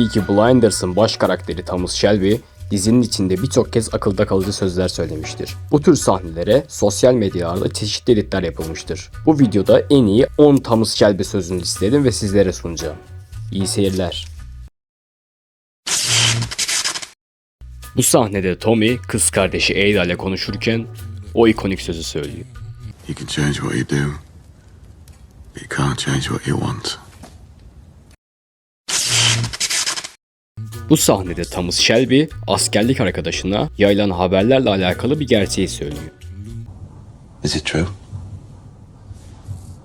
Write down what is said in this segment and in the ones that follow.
Peaky Blinders'ın baş karakteri Thomas Shelby, dizinin içinde birçok kez akılda kalıcı sözler söylemiştir. Bu tür sahnelere sosyal medyalarda çeşitli editler yapılmıştır. Bu videoda en iyi 10 Thomas Shelby sözünü listedim ve sizlere sunacağım. İyi seyirler. Bu sahnede Tommy kız kardeşi Ada ile konuşurken o ikonik sözü söylüyor. You can change what you do, but you can't change what you want. Bu sahnede Thomas Shelby askerlik arkadaşına yayılan haberlerle alakalı bir gerçeği söylüyor. Is it true?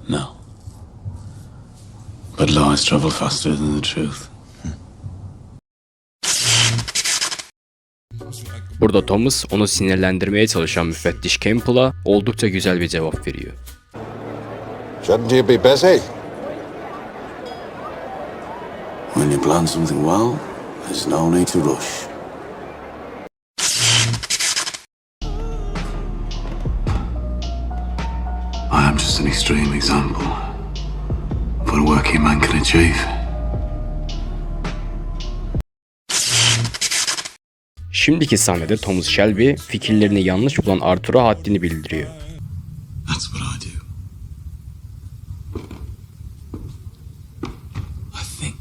No. But lies travel faster than the truth. Burada Thomas onu sinirlendirmeye çalışan müfettiş Campbell'a oldukça güzel bir cevap veriyor. Shouldn't you be busy? When you plan something well, there's no need to rush. I am just an extreme example of what a working man can achieve. Şimdiki sahnede Thomas Shelby fikirlerini yanlış bulan Arthur'a haddini bildiriyor. That's what I do. I think.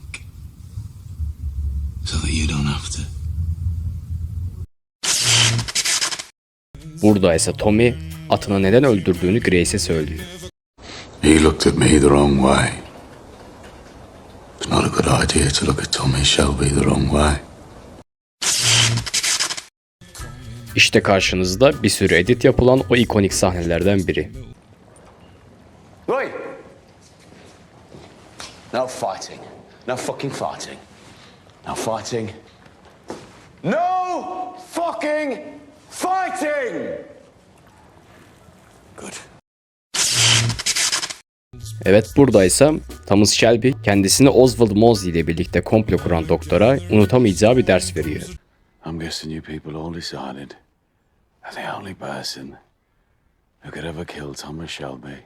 So that you don't have to. Burada ise Tommy atını neden öldürdüğünü Grace'e söylüyor. He looked at me the wrong way. It's not a good idea to look at Tommy Shelby the wrong way. İşte karşınızda bir sürü edit yapılan o ikonik sahnelerden biri. Oi! No fighting. No fucking fighting. No fighting. No fucking fighting! Good. Evet buradaysa Thomas Shelby kendisini Oswald Mosley ile birlikte komplo kuran doktora unutamayacağı bir ders veriyor. I'm guessing you people all decided that the only person who could ever kill Thomas Shelby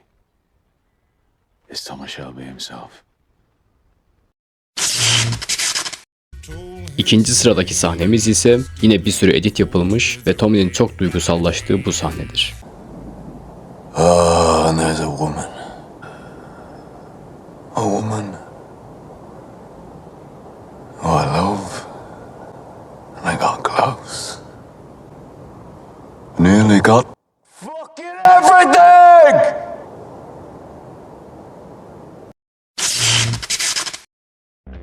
is Thomas Shelby himself. İkinci sıradaki sahnemiz ise yine bir sürü edit yapılmış ve Tommy'nin çok duygusallaştığı bu sahnedir. Oh, and there's a woman. A woman who I love. And I got close. Nearly got. Fucking everything!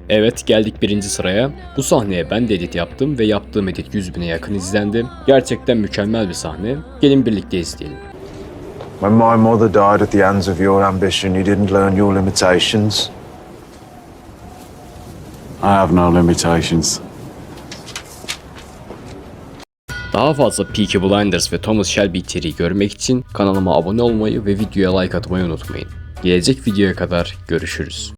Evet geldik birinci sıraya. Bu sahneye ben de edit yaptım ve yaptığım edit 100 bine yakın izlendi. Gerçekten mükemmel bir sahne. Gelin birlikte izleyelim. When my mother died at the hands of your ambition, you didn't learn your limitations. I have no limitations. Daha fazla Peaky Blinders ve Thomas Shelby içeriği görmek için kanalıma abone olmayı ve videoya like atmayı unutmayın. Gelecek videoya kadar görüşürüz.